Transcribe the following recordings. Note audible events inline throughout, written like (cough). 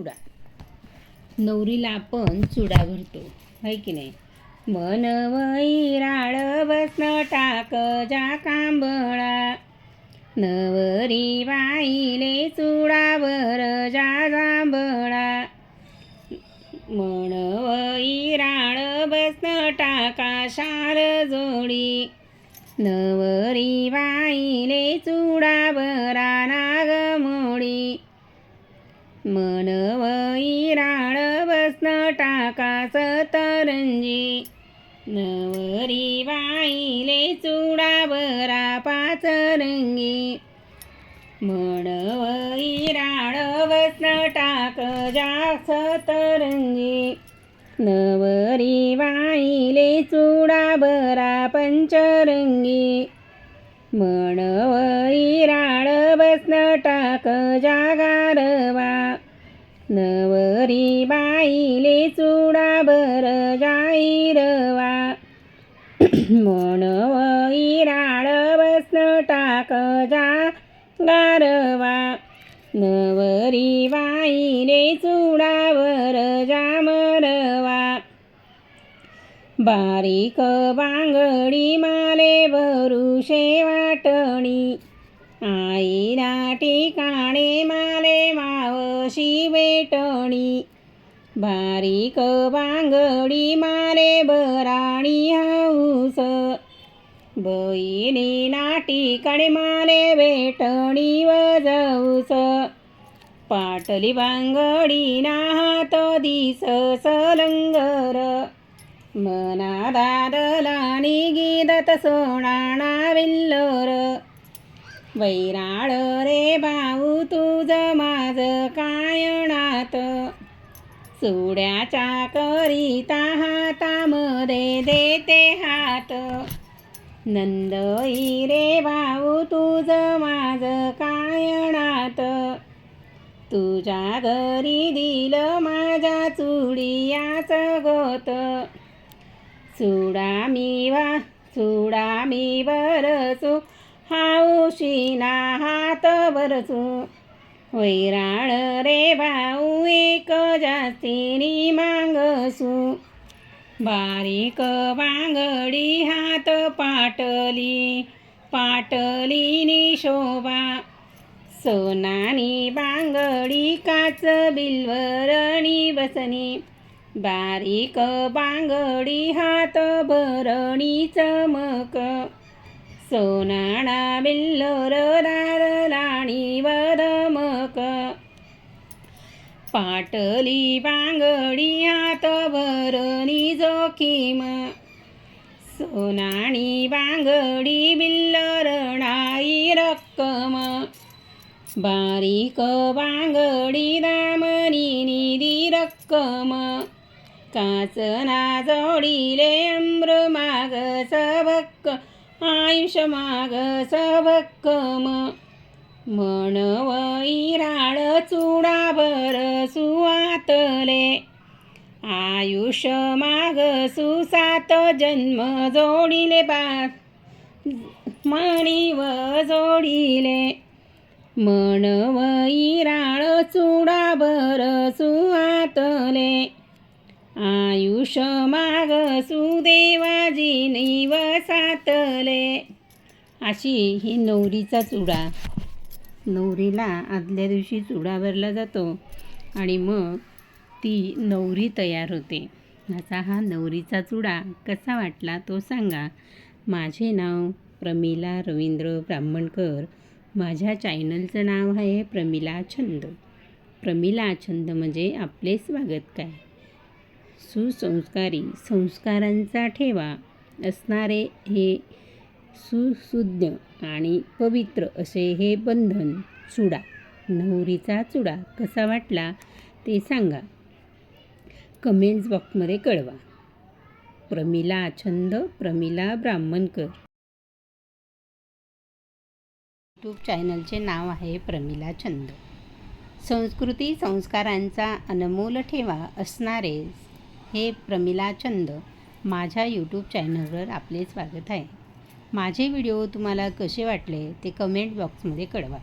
चुडा नवरीला आपण चुडा भरतो. है की नाही? मन वैराळ बसन टाक जा कांबळा. नवरी बाईले चुडावर जा जांभळा. मन वैराळ बसन टाका शार जोडी. नवरी बाईले चुडावरा. मन वैराळ बसन टाका सतरंजी नवरी बाईले चुडा बरा पाच रंगी मन बसन टाक जा सतरंगी नवरी बाईले चुडा बरा पंचरंगी. मन वैराळ बसन टाक जागा नवरी बाईले चुडा भर जाईरवा. (clears throat) मन इराळ बसन टाक जागारवा नवरी बाईले चुडा भर जामरवा बारीक बांगडी माले भरुषे वाटणी. आईला ठिकाणे माले मावशी वेटणी बारीक बांगडी माले बराणी हाऊस. बहिणी नाटिकडे माले वेटणी वजऊस. पाटली बांगडी ना हात दिस सलंगर. मना दादलानी गीदत सोणाणा विल्ल वैराळ रे भाऊ तुझ माझ कायणात चुड्याच्या करिता हातामध्ये देते हात. नंदई रे भाऊ तुझ माझ कायणात तुझ्या घरी दिलं माझ्या चुडियाच गोत. चुडा मी वा चुडा मी बरसू हाऊशीना हात बरसू वैराळ रे भाऊ एक जास्तीनी मागसू. बारीक बांगडी हात पाटली पाटलीनी शोभा. सोनानी बांगडी काच बिलवरणी बसनी. बारीक बांगडी हात भरणी चमक. सोनाणा बिल्लोर दादलाणी वदमक पाटली बांगडी हात भरणी जोखीम सोनाणी बांगडी बिल्लरणाई रक्कम. बारीक बांगडी दामनी निधी रक्कम. काचना जोडीले अम्र माग सबक्क आयुष माग सबक्कम. म्हणव इराळ चुडा बर सुवातले. आयुष माग सुसात जन्म जोडिले बा मणिव जोडिले. म्हणव इराळ चुडा भर सुहातले आयुष माग सुदेवाजी निवसातले अशी ही नवरीचा चुडा. नवरीला आदल्या दिवशी चुडा भरला जातो आणि मग ती नवरी तयार होते. असा हा नवरीचा चुडा कसा वाटला तो सांगा. माझे नाव प्रमिला रवींद्र ब्राह्मणकर. माझ्या चॅनलचं नाव आहे प्रमिला छंद. प्रमिला छंद म्हणजे आपले स्वागत काय? सुसंस्कारी संस्कारांचा ठेवा असणारे हे सुशुद्ध आणि पवित्र असे हे बंधन चुडा नवरीचा चुडा कसा वाटला ते सांगा. कमेंट्स बॉक्समध्ये कळवा. प्रमिला छंद प्रमिला ब्राह्मणकर. यूट्यूब चॅनलचे नाव आहे प्रमिला छंद. संस्कृती संस्कारांचा अनमोल ठेवा असणारे हे प्रमिला छंद माझ्या यूट्यूब चॅनलवर आपले स्वागत आहे. माझे व्हिडिओ तुम्हाला कसे वाटले ते कमेंट बॉक्समध्ये कळवा.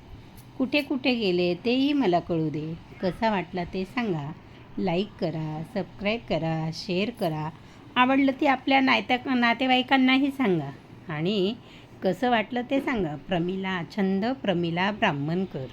कुठे कुठे गेले तेही मला कळू दे. कसा वाटला ते सांगा. लाईक करा सबस्क्राईब करा शेअर करा. आवडलं ते आपल्या नायत्या नातेवाईकांनाही सांगा. आणि कसं वाटलं ते सांगा. प्रमिला छंद प्रमिला ब्राह्मणकर.